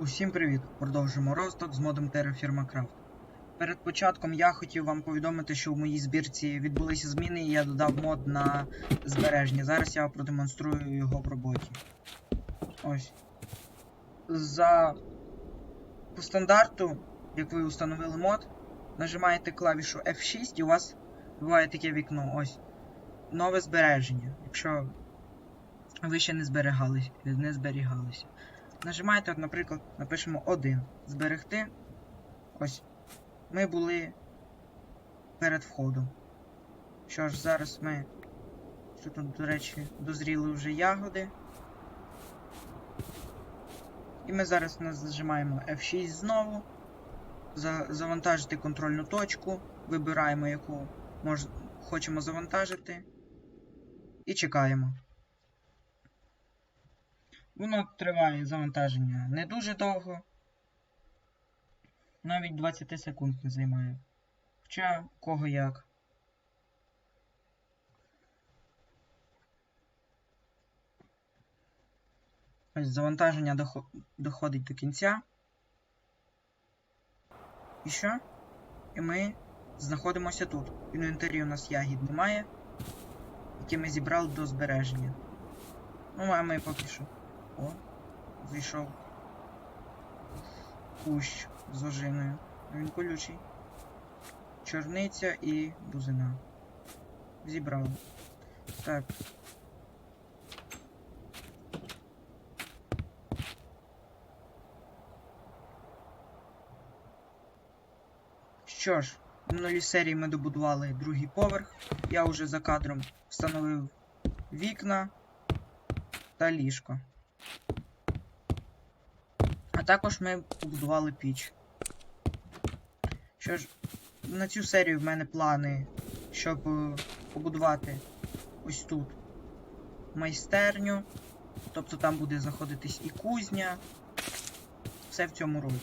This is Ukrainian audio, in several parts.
Усім привіт! Продовжуємо роздок з модом Terraform Craft. Перед початком я хотів вам повідомити, що в моїй збірці відбулися зміни і я додав мод на збереження. Зараз я продемонструю його в роботі. Ось. За по стандарту, як ви установили мод, нажимаєте клавішу F6 і у вас буває таке вікно. Ось. Нове збереження. Якщо ви ще не зберігалися, не зберігалися. Нажимаєте, от, наприклад, напишемо 1. Зберегти. Ось. Ми були перед входом. Що ж, зараз ми. Що тут, до речі, дозріли вже ягоди. І ми зараз нажимаємо F6 знову. Завантажити контрольну точку. Вибираємо, яку мож, хочемо завантажити. І чекаємо. Воно триває завантаження не дуже довго. Навіть 20 секунд не займає. Хоча кого як. Ось завантаження дохо- доходить до кінця. І що? І ми знаходимося тут. В інвентарі у нас ягід немає, які ми зібрали до збереження. Ну, а ми поки що. О, зайшов. Кущ з ожиною. Він колючий. Чорниця і бузина. Зібрали. Так. Що ж, в минулій серії ми добудували другий поверх. Я вже за кадром встановив вікна та ліжко. А також ми побудували піч. Що ж, на цю серію в мене плани, щоб е, побудувати ось тут майстерню. Тобто там буде знаходитись і кузня. Все в цьому роді.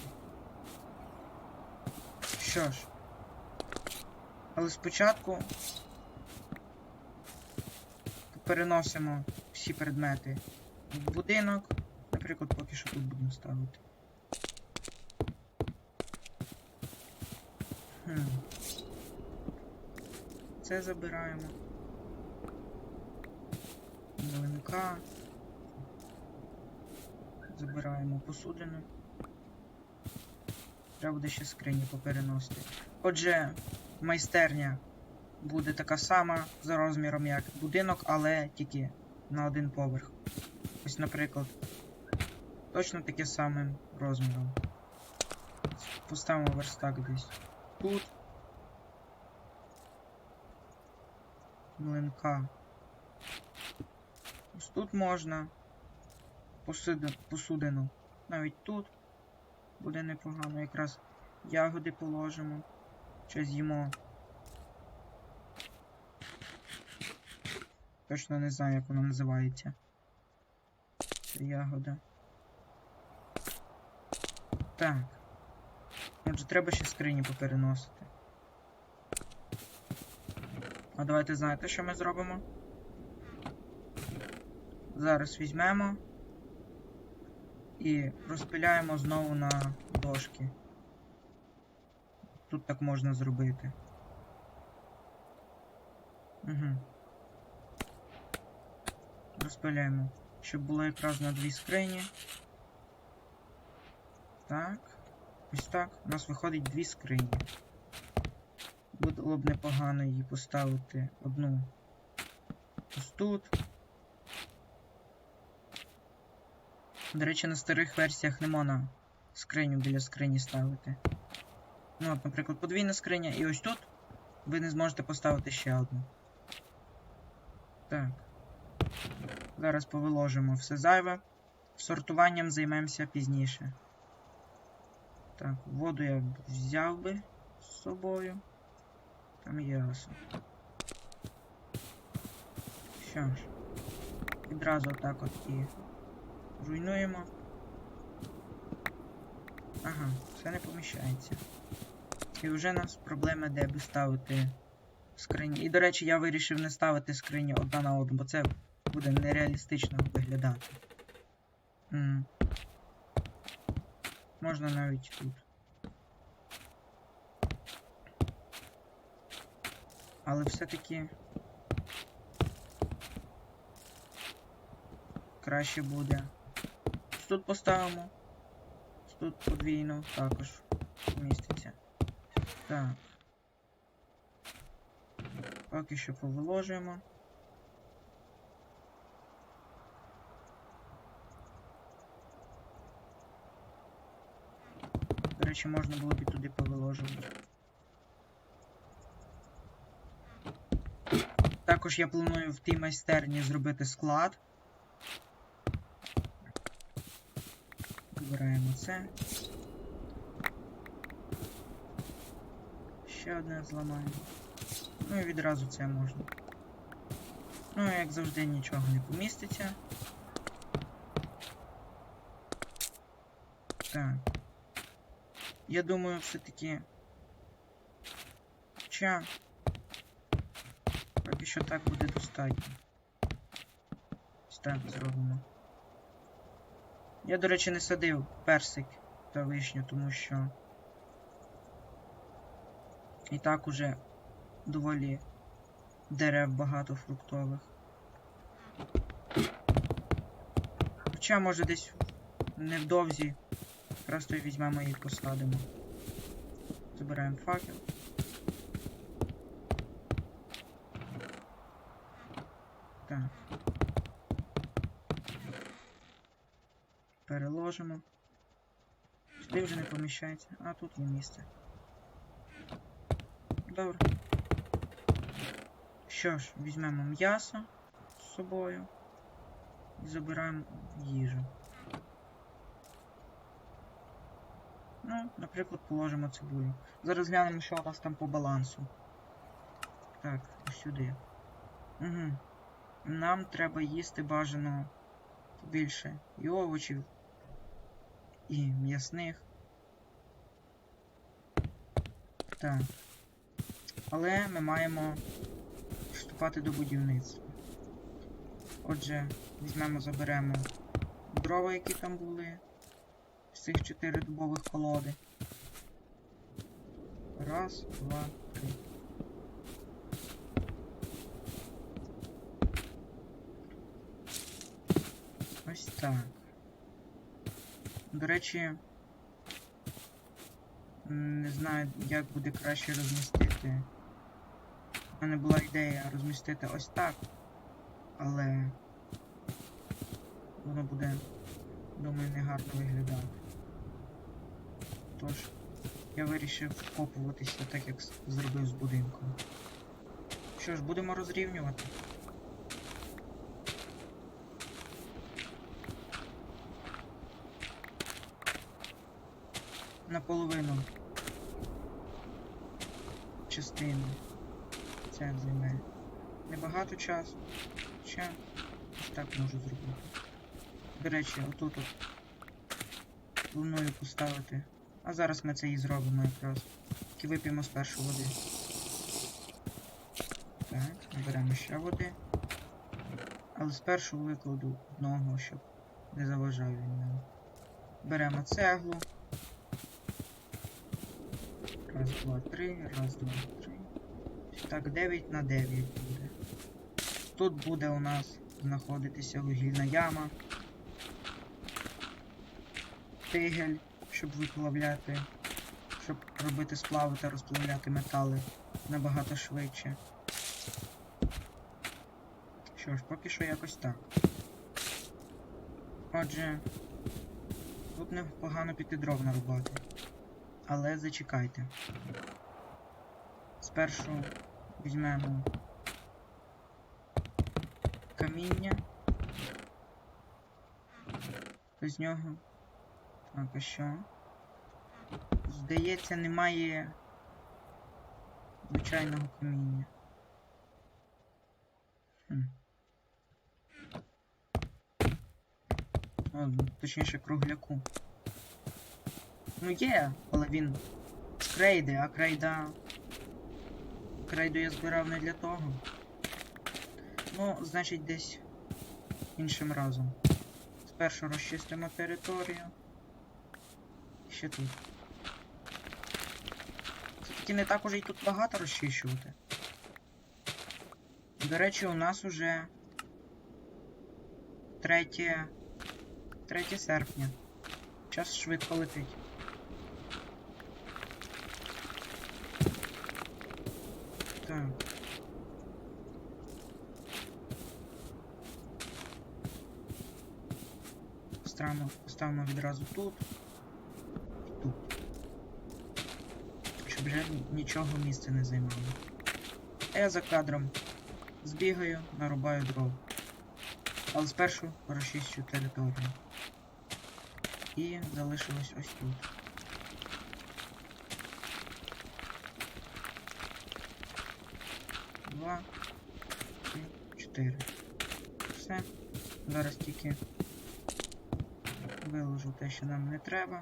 Що ж. Але спочатку переносимо всі предмети будинок. Наприклад, поки що тут будемо ставити. Це забираємо. Млинка. Забираємо посудину. Треба буде ще скрині попереносити. Отже, майстерня буде така сама за розміром, як будинок, але тільки на один поверх. Ось, наприклад, точно таке самим розміром. Поставимо верстак десь тут. Млинка. Ось тут можна. Посуди, посудину. Навіть тут буде непогано. Якраз ягоди положимо. Щось з'їмо. Точно не знаю, як вона називається. Ягода. Так. Отже, треба ще скрині попереносити. А давайте знаєте, що ми зробимо? Зараз візьмемо і розпиляємо знову на дошки. Тут так можна зробити. Угу. Розпиляємо, щоб було якраз на дві скрині. Так. Ось так. У нас виходить дві скрині. Було б непогано її поставити одну ось тут. До речі, на старих версіях не можна скриню біля скрині ставити. Ну, от, наприклад, подвійна скриня, і ось тут ви не зможете поставити ще одну. Так. Зараз повиложимо все зайве. Сортуванням займемося пізніше. Так, воду я взяв би з собою. Там є ясно. Що ж. Відразу отак от і руйнуємо. Ага, все не поміщається. І вже нас проблема, де би ставити скрині. І, до речі, я вирішив не ставити скрині одна на одну, бо це буде нереалістично виглядати. М. Можна навіть тут. Але все-таки краще буде. Тут поставимо. Тут подвійно також вміститься. Так. Поки що повиложуємо. Речі, можна було б і туди повиложувати. Також я планую в тій майстерні зробити склад. Вибираємо це. Ще одне зламаємо. Ну і відразу це можна. Ну, як завжди, нічого не поміститься. Так. Я думаю, все-таки. Хоча. Поки що так буде достатньо. Ось так зробимо. Я, до речі, не садив персик та вишню, тому що. І так уже доволі дерев багато фруктових. Хоча, може, десь невдовзі просто візьмемо і посадимо. Забираємо факел. Так. Переложимо. Сюди вже не поміщається, а тут є місце. Добре. Що ж, візьмемо м'ясо з собою і забираємо їжу. Ну, наприклад, положимо цибулю. Зараз глянемо, що у нас там по балансу. Так, сюди. Угу. Нам треба їсти бажано більше і овочів, і м'ясних. Так. Але ми маємо вступати до будівництва. Отже, візьмемо, заберемо дрова, які там були. Цих чотири дубових колоди. Раз, два, три. Ось так. До речі, не знаю, як буде краще розмістити. У мене була ідея розмістити ось так, але воно буде, думаю, негарно виглядати. Тож, я вирішив вкопуватися так, як зробив з будинком. Що ж, будемо розрівнювати. Наполовину частини. Це займе небагато часу. Хоча ось так можу зробити. До речі, отут от планую поставити. А зараз ми це і зробимо якраз. Тільки вип'ємо спершу води. Так, наберемо ще води. Але спершу викладу одного, щоб не заважав він нам. Беремо цеглу. Раз, два, три, раз, два, три. Так, 9 на 9 буде. Тут буде у нас знаходитися вугільна яма. Тигель, щоб виплавляти, щоб робити сплави та розплавляти метали набагато швидше. Що ж, поки що якось так. Отже, тут непогано піти дров нарубати. Але зачекайте. Спершу візьмемо каміння. З нього. А що? Здається, немає звичайного каміння. Хм. О, точніше кругляку. Ну є, але він з крейди, а крейда. Крейду я збирав не для того. Ну, значить, десь іншим разом. Спершу розчистимо територію. Ще тут. Все-таки не так уже й тут багато розчищувати. До речі, у нас уже 3, 3 серпня. Час швидко летить. Так. Ставимо, ставимо відразу. Тут. Щоб вже нічого місця не займало. А я за кадром збігаю, нарубаю дров. Але спершу розчищу територію. І залишилось ось тут. Два, три, чотири. Все. Зараз тільки виложу те, що нам не треба.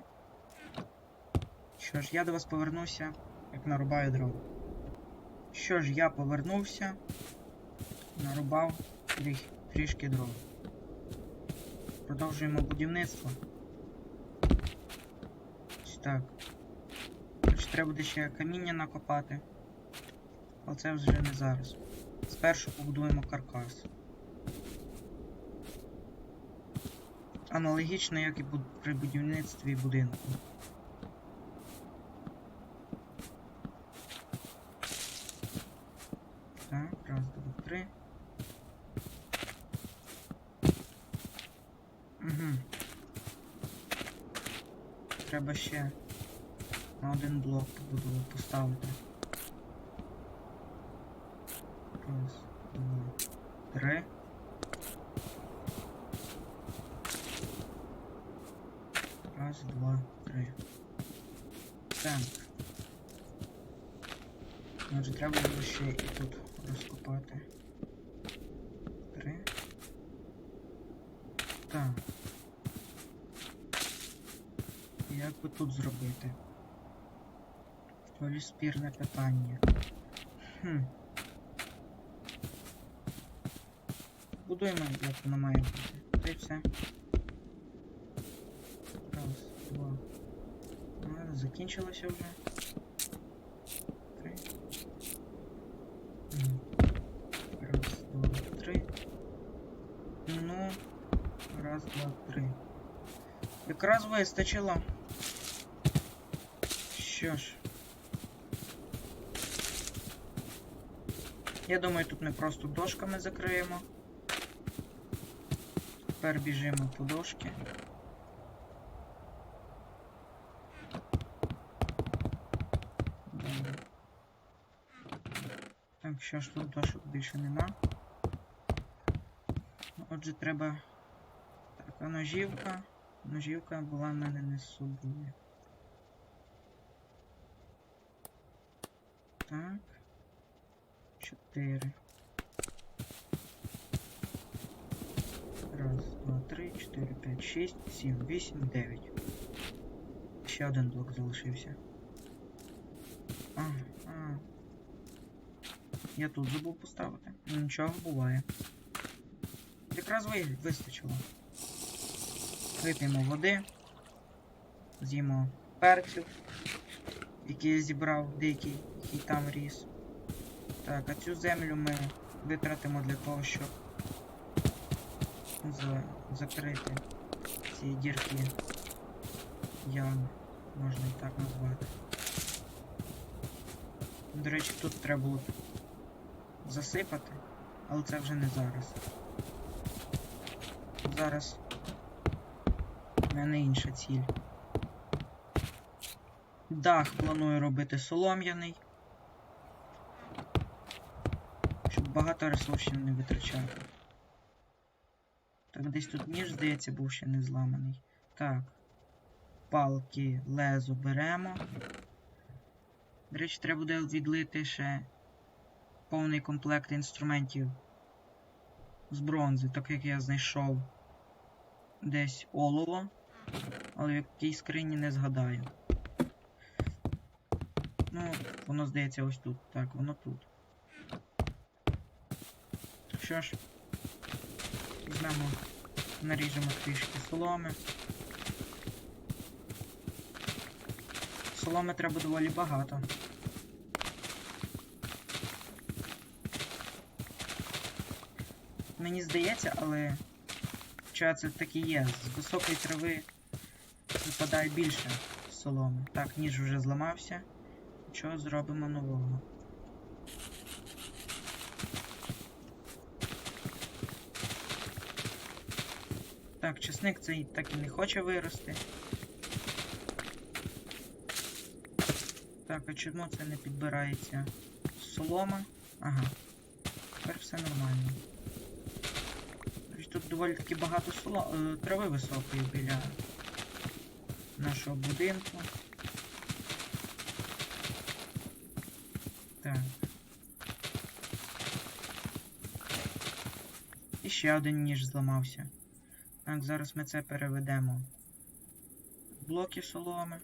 Що ж, я до вас повернуся, нарубаю дров. Що ж, я повернувся, нарубав трішки дров. Продовжуємо будівництво. Так. Хоч треба буде ще каміння накопати. Але це вже не зараз. Спершу побудуємо каркас. Аналогічно, як і при будівництві будинку. Так, раз, два, три. Угу. Треба ще на один блок побудову поставити. Раз, два, три. Раз, два, три. Так. Треба було ще і тут розкопати. Три. Так. Як би тут зробити? Доволі спірне питання. Хм. Будуємо, як воно має бути. Та й все. Раз, два. А, закінчилося вже. Три. Мгм. Раз, два, три. Ну. Раз, два, три. Якраз вистачило. Що ж. Я думаю, тут ми просто дошками закриємо. Тепер біжимо по дошки. Так, що ж тут дошок більше нема. Отже, треба. Так, а ножівка. Ножівка була в мене не з. Так. Чотири. Раз, два, три, чотири, п'ять, шість, сім, вісім, дев'ять. Ще один блок залишився. А, а. Я тут забув поставити. Нічого буває. Якраз вистачило. Вип'ємо води. З'їмо перців, які я зібрав дикий, який там ріс. Так, а цю землю ми витратимо для того, щоб за... закрити ці дірки ями, можна і так назвати. До речі, тут треба було засипати, але це вже не зараз. Зараз мене інша ціль. Дах планую робити солом'яний. Щоб багато ресурсів не витрачати. Так, десь тут ніж, здається, був ще не зламаний. Так. Палки, лезо беремо. До речі, треба буде відлити ще повний комплект інструментів з бронзи, так як я знайшов десь олово, але в якій скрині не згадаю. Ну, воно здається ось тут. Так, воно тут. Що ж, візьмемо, наріжемо трішки соломи. соломи треба доволі багато. Мені здається, але хоча це так і є, з високої трави випадає більше соломи. Так, ніж вже зламався. Що зробимо нового? Так, чесник цей так і не хоче вирости. Так, а чому це не підбирається? Солома? Ага. Тепер все нормально. Тут доволі таки багато соло... е, трави високої біля нашого будинку. Так. І ще один ніж зламався. Так, зараз ми це переведемо. Блоки соломи.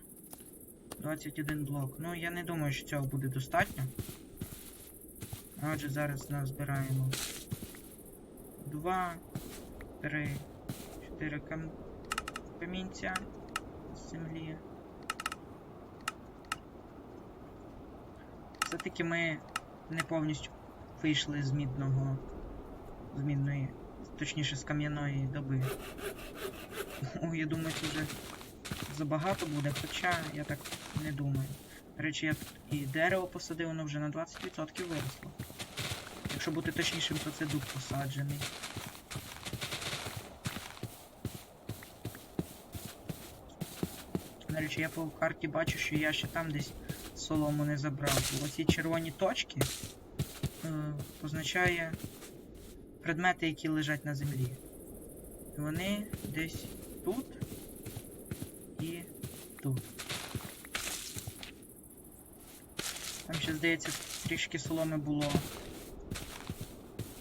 21 блок. Ну, я не думаю, що цього буде достатньо. Отже, зараз назбираємо 2, 3, 4 кам... камінця землі. Все-таки ми не повністю вийшли з мідного. з мідної, точніше з кам'яної доби. О, я думаю, це вже забагато буде, хоча я так не думаю. До речі, я тут і дерево посадив, воно вже на 20% виросло. Якщо бути точнішим, то це дуб посаджений. До речі, я по карті бачу, що я ще там десь солому не забрав. Оці червоні точки е, означає предмети, які лежать на землі. Вони десь тут і тут. Там ще, здається, трішки соломи було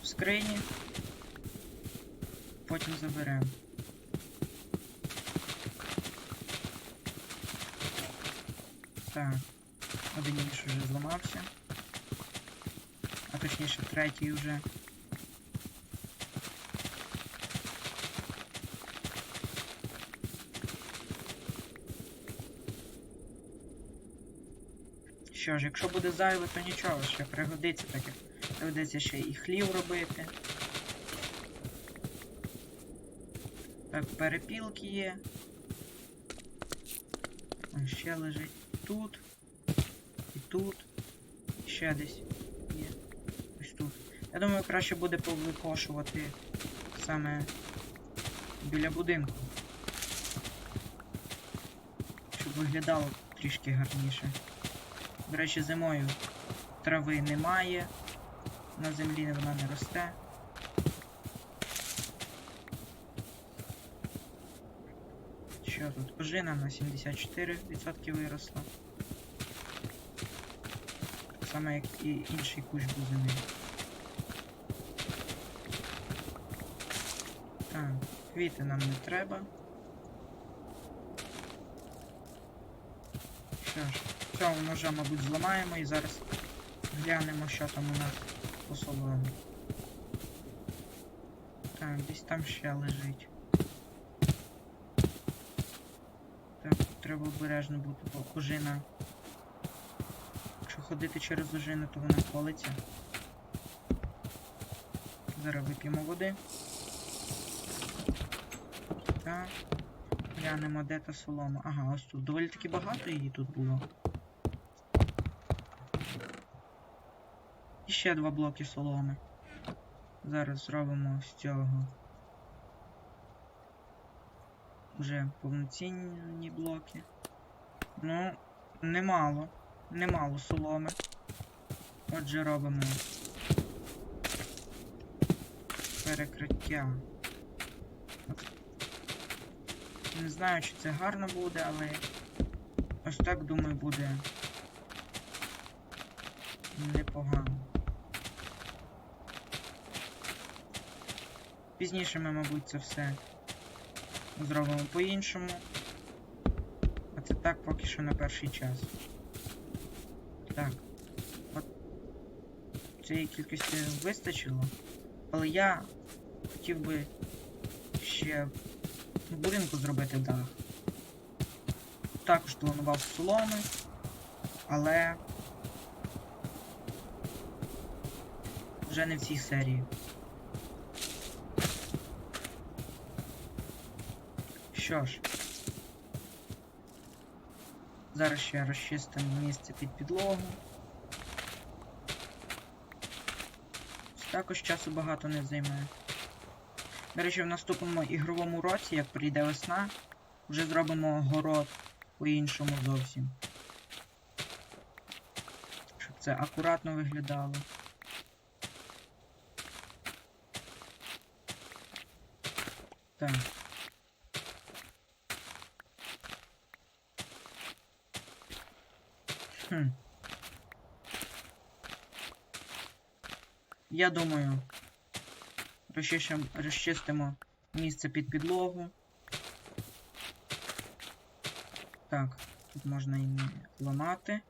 в скрині. Потім заберемо. Так, один ніж вже зламався. А точніше третій вже. Що ж, якщо буде зайве, то нічого, ще пригодиться таке. Доведеться ще і хлів робити. Так, перепілки є. Ось ще лежить тут. І тут. І ще десь. Я думаю, краще буде повикошувати саме біля будинку. Щоб виглядало трішки гарніше. До речі, зимою трави немає, на землі вона не росте. Що тут? Ожина на 74% виросла. Так само, як і інший кущ бузини. Так, квіти нам не треба. Що ж, цього ножа, мабуть, зламаємо і зараз глянемо, що там у нас соломі. Так, десь там ще лежить. Так, треба обережно бути, бо ожина. Якщо ходити через ожину, то вона колиться. Зараз вип'ємо води. Так. Глянемо, де та солома. Ага, ось тут. Доволі таки багато її тут було. І ще два блоки соломи. Зараз зробимо з цього. Вже повноцінні блоки. Ну, немало. Немало соломи. Отже, робимо перекриття. Не знаю, чи це гарно буде, але ось так, думаю, буде непогано. Пізніше ми, мабуть, це все зробимо по-іншому. А це так поки що на перший час. Так. От цієї кількості вистачило. Але я хотів би ще будинку зробити дах. також планував соломи, але вже не в цій серії. Що ж, зараз ще розчистимо місце під підлогу. Також часу багато не займає. До речі, в наступному ігровому році, як прийде весна, вже зробимо город по-іншому зовсім. Щоб це акуратно виглядало. Так. Хм. Я думаю, розчищем, розчистимо місце під підлогу. Так, тут можна і не ламати.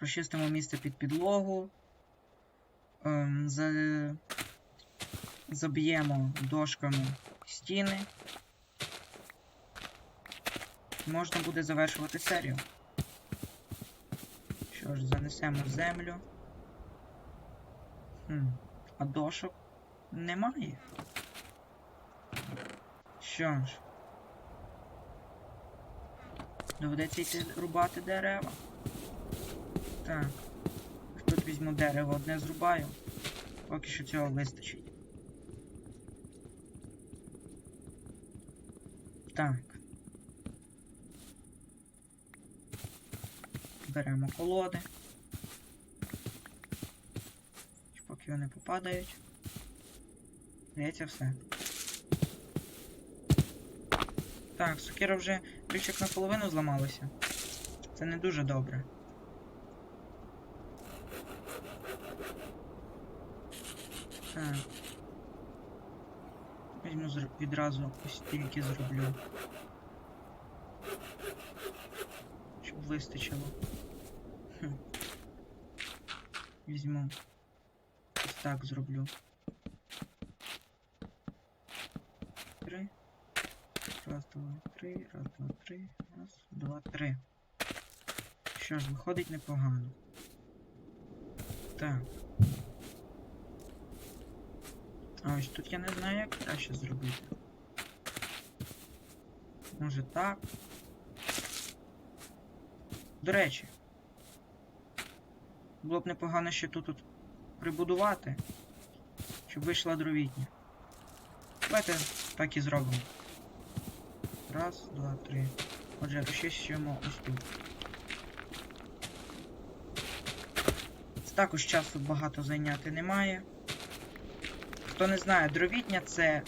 Розчистимо місце під підлогу. Ем, за... Заб'ємо дошками стіни. Можна буде завершувати серію. Що ж, занесемо землю. А дошок немає. Що ж. Доведеться йти рубати дерева. Так. Тут візьму дерево, одне зрубаю. Поки що цього вистачить. Так. Беремо колоди. Поки вони попадають. Здається, все. Так, сокира вже ключик наполовину зламалася. Це не дуже добре. Так. Візьму відразу ось тільки зроблю. Щоб вистачило. Хм. Візьму. Так зроблю. Три. Раз, два, три, раз, два, три, раз, два, три. Що ж, виходить непогано. Так. А ось тут я не знаю, як краще зробити. Може так. До речі. Було б непогано ще тут от прибудувати, щоб вийшла дровітня. Давайте так і зробимо. Раз, два, три. Отже, розчищуємо ось тут. Також часу багато зайняти немає. Хто не знає, дровітня це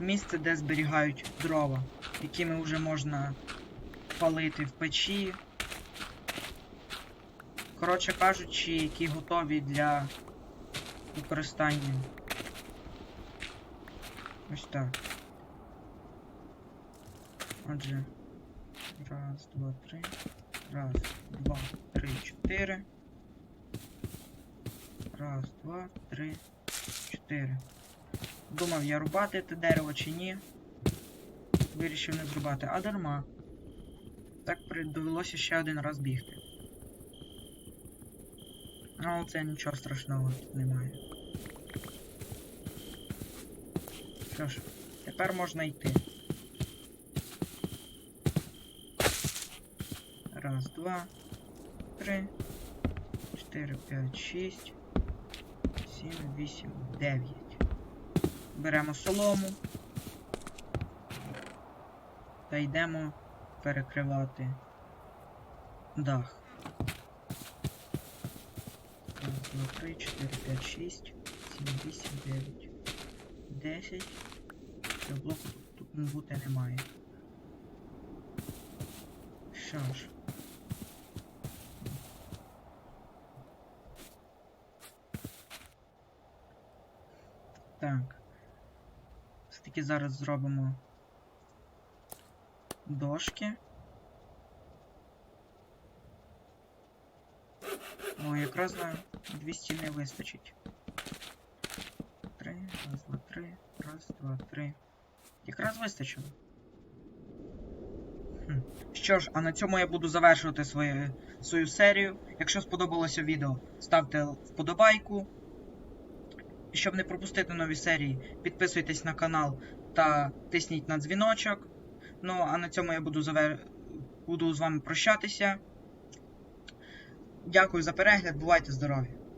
місце, де зберігають дрова, якими вже можна палити в печі. Коротше кажучи, які готові для використання. Ось так. Отже. Раз, два, три. Раз, два, три, чотири. Раз, два, три, чотири. Думав я рубати те дерево чи ні. Вирішив не зрубати, а дарма. Так довелося ще один раз бігти. Ну, це нічого страшного тут немає. Що ж, тепер можна йти. Раз, два, три, чотири, п'ять, шість, сім, вісім, дев'ять. Беремо солому. Та йдемо перекривати дах. Два, три, чотири, п'ять, шість, сім, вісім, дев'ять, десять. Цього блоку тут бути немає. Що ж. Так. Все-таки зараз зробимо дошки. О, якраз на дві стіни вистачить. Три, раз, два, три, раз, два, три. Якраз вистачило. Що ж, а на цьому я буду завершувати свою, свою серію. Якщо сподобалося відео, ставте вподобайку. Щоб не пропустити нові серії, підписуйтесь на канал та тисніть на дзвіночок. Ну, а на цьому я буду, завер... буду з вами прощатися. Дякую за перегляд, бувайте здорові!